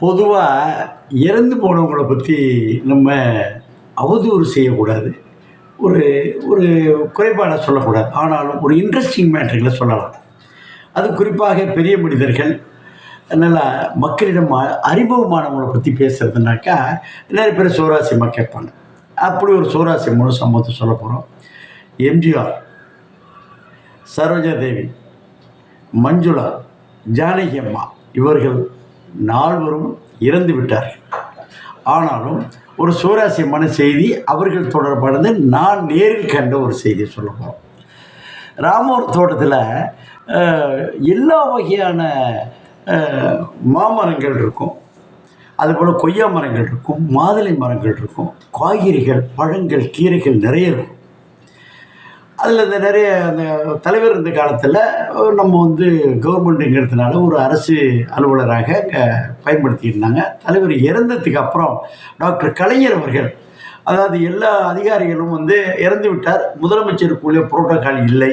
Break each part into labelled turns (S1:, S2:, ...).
S1: பொதுவாக இறந்து போனவங்களை பற்றி நம்ம அவதூறு செய்யக்கூடாது. ஒரு ஒரு குறைபாடாக சொல்லக்கூடாது. ஆனாலும் ஒரு இன்ட்ரெஸ்டிங் மேட்டர்களை சொல்லலாம். அது குறிப்பாக பெரிய மனிதர்கள் நல்லா மக்களிடம் அறிமுகமானவங்களை பற்றி பேசுகிறதுனாக்கா நிறைய பேர் சுவராசியமாக கேட்பாங்க. அப்படி ஒரு சோராசியமான சம்பவத்தை சொல்ல போகிறோம் எம்ஜிஆர் சரோஜா தேவி மஞ்சுளா ஜானகி அம்மா இவர்கள் நால்வரும் இறந்து விட்டார்கள். ஆனாலும் ஒரு சுவராசியமான செய்தி அவர்கள் தொடர்பானது நான் நேரில் கண்ட ஒரு செய்தியை சொல்ல போகிறோம் ராமர் தோட்டத்தில் எல்லா வகையான மாமரங்கள் இருக்கும். அதுபோல் கொய்யா மரங்கள் இருக்கும் மாதுளை மரங்கள் இருக்கும் காய்கறிகள் பழங்கள் கீரைகள் நிறைய இருக்கும். அதில் இந்த நிறைய அந்த தலைவர் இருந்த காலத்தில் நம்ம வந்து கவர்மெண்ட்டுங்கிறதுனால ஒரு அரசு அலுவலராக பயன்படுத்தியிருந்தாங்க. தலைவர் இறந்ததுக்கு அப்புறம் டாக்டர் கலைஞர் அவர்கள் அதாவது எல்லா அதிகாரிகளும் வந்து இறந்து விட்டார். முதலமைச்சருக்குள்ளே புரோட்டோக்கால் இல்லை.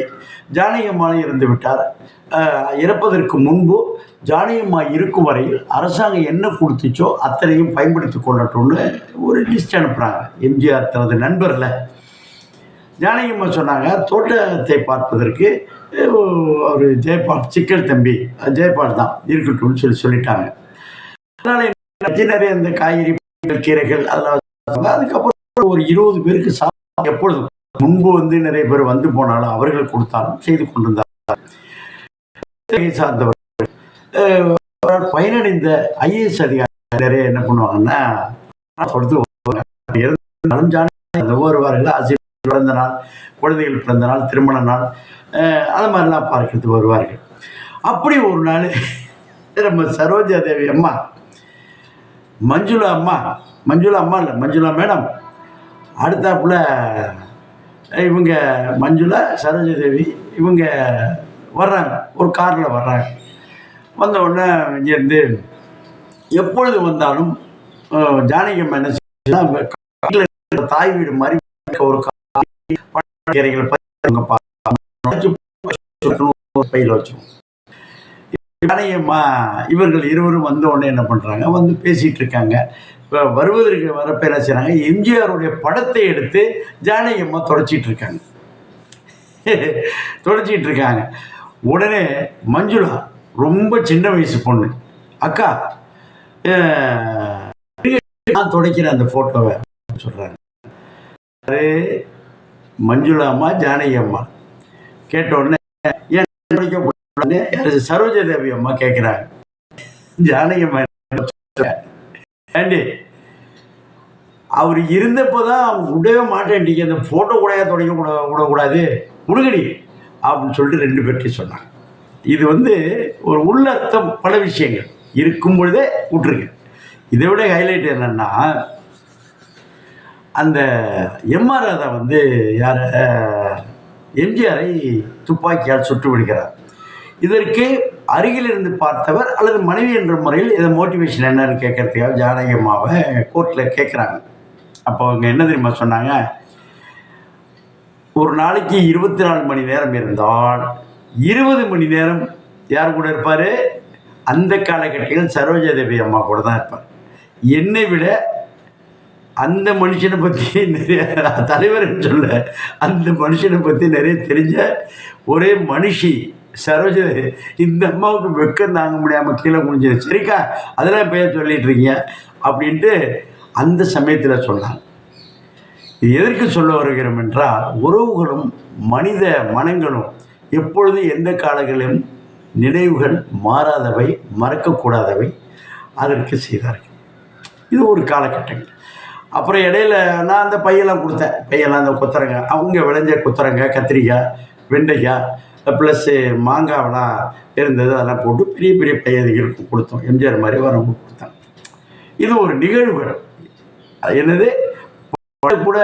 S1: ஜானகியம்மாவும் இறந்து விட்டார். இறப்பதற்கு முன்பு ஜானகியம்மா இருக்கும் வரையில் அரசாங்கம் என்ன கொடுத்துச்சோ அத்தனையும் பயன்படுத்தி கொள்ளட்டும்னு ஒரு லிஸ்ட் அனுப்புகிறாங்க எம்ஜிஆர் தனது நண்பரில். ஜானகிம்மா சொன்னாங்க தோட்டத்தை பார்ப்பதற்கு அவர் ஜெயபால் சிக்கல் தம்பி ஜெயபால் தான் இருக்கட்டும்னு சொல்லி சொல்லிட்டாங்க. அதனால் நிறைய இந்த காய்கறி பழங்கள், கீரைகள் அதெல்லாம் அதுக்கப்புறம் ஒரு இருபது பேருக்கு சாப்பிட எப்பொழுதும் முன்பு வந்து நிறைய பேர் வந்து போனாலும் அவர்கள் கொடுத்தாலும் செய்து கொண்டிருந்தார் சார்ந்தவர் பயனடைந்த ஐஏஎஸ் அதிகாரி நிறைய என்ன பண்ணுவாங்கன்னா கொடுத்து இருந்தாலும் ஜானகி ஆசிரியர் பிறந்த நாள் குழந்தைகள் பிறந்த நாள் திருமண நாள் அஹ், அது மாதிரிலாம் பார்க்கறது வருவார்கள். அப்படி ஒரு நாள் நம்ம சரோஜா தேவி அம்மா மஞ்சுளா அம்மா மஞ்சுளா அம்மா இல்லை மஞ்சுளா மேடம் அடுத்தாப்புல இவங்க மஞ்சுளா சரோஜா தேவி இவங்க வர்றாங்க ஒரு காரில் வர்றாங்க. வந்த உடனே இங்கேருந்து எப்பொழுது வந்தாலும் ஜானகி அம்மா என்ன செய்யலாம் தாய் வீடு மாதிரி ஒரு பையில் வச்சிருவோம் இவர்கள் இருவரும் வந்த உடனே என்ன பண்ணுறாங்க வந்து பேசிகிட்டு இருக்காங்க. இப்போ வருவதற்கு வரப்ப என்ன செய்கிறாங்க எம்ஜிஆருடைய படத்தை எடுத்து ஜானகியம்மா தொடச்சிட்டு இருக்காங்க. தொடச்சிட்டு இருக்காங்க. உடனே மஞ்சுளா ரொம்ப சின்ன வயசு பொண்ணு. அக்கா நான் துடைக்கிறேன் அந்த ஃபோட்டோவை சொல்கிறாங்க மஞ்சுளா அம்மா ஜானகி அம்மா கேட்ட உடனே ஏன் துடைக்க கூடாதுன்னு யாரு தேவி அம்மா கேட்குறாங்க ஜானகி அம்மா ஏண்டி அவர் இருந்தப்போ தான் அவங்க விடவே மாட்டேன்டிங்க அந்த ஃபோட்டோ கூட தொடங்க கூட விடக்கூடாது? முழுகடி அப்படின்னு சொல்லிட்டு ரெண்டு பேர்கிட்ட சொன்னாங்க. இது வந்து ஒரு உள்ளர்த்தம் பல விஷயங்கள். இருக்கும் பொழுதே விட்டுருங்க இதை விட ஹைலைட் என்னன்னா அந்த எம்ஆர் ராதா வந்து யார் எம்ஜிஆரை துப்பாக்கியால் சுட்டு விடுகிறார். இதற்கு அருகில் இருந்து பார்த்தவர் அல்லது மனைவி என்ற முறையில் இதை மோட்டிவேஷன் என்னன்னு கேட்கறதுக்காக ஜானகி அம்மாவை கோர்ட்டில் கேட்குறாங்க. அப்போ அவங்க என்ன தெரியுமா சொன்னாங்க? ஒரு நாளைக்கு இருபத்தி நாலு மணி நேரம் இருந்தால் இருபது மணி நேரம் யார் கூட இருப்பார்? அந்த காலகட்டத்தில் சரோஜா தேவி அம்மா கூட தான் இருப்பார். என்னை விட அந்த மனுஷனை பற்றி நிறைய தலைவர்னு சொல்ல அந்த மனுஷனை பற்றி நிறைய தெரிஞ்ச ஒரே மனுஷி சரோஜ இந்த அம்மாவுக்கு வெக்கம் தாங்க முடியாமல் கீழே முடிஞ்சது சரிக்கா அதெல்லாம் பேர் சொல்லிட்டு இருக்கீங்க? அப்படின்ட்டு அந்த சமயத்தில் சொன்னாங்க. இது எதற்கு சொல்ல வருகிறோம் என்றால் உறவுகளும் மனித மனங்களும் எப்பொழுதும் எந்த காலங்களிலும் நினைவுகள் மாறாதவை மறக்கக்கூடாதவை அதற்கு செய்தார்கள். இது ஒரு காலகட்டங்கள். அப்புறம் இடையில நான் அந்த பையெல்லாம் கொடுத்தேன். பையெல்லாம் அந்த கொத்தரங்க அவங்க விளைஞ்ச கொத்தரங்க கத்திரிக்காய் வெண்டைக்காய் ப்ளஸ்ஸு மாங்காவெல்லாம் இருந்தது. அதெல்லாம் போட்டு பெரிய பெரிய பையதுகளுக்கு கொடுத்தோம். எம்ஜிஆர் மாதிரி வரவங்க கொடுத்தேன் இது ஒரு நிகழ்வு. அது என்னது? கூட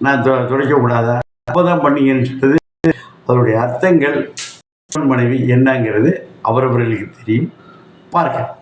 S1: நான் தொ துடைக்கக்கூடாதா அப்போ தான் பண்ணீங்கன்னு அதனுடைய அர்த்தங்கள். மனைவி என்னங்கிறது அவரவர்களுக்கு தெரியும். பார்க்க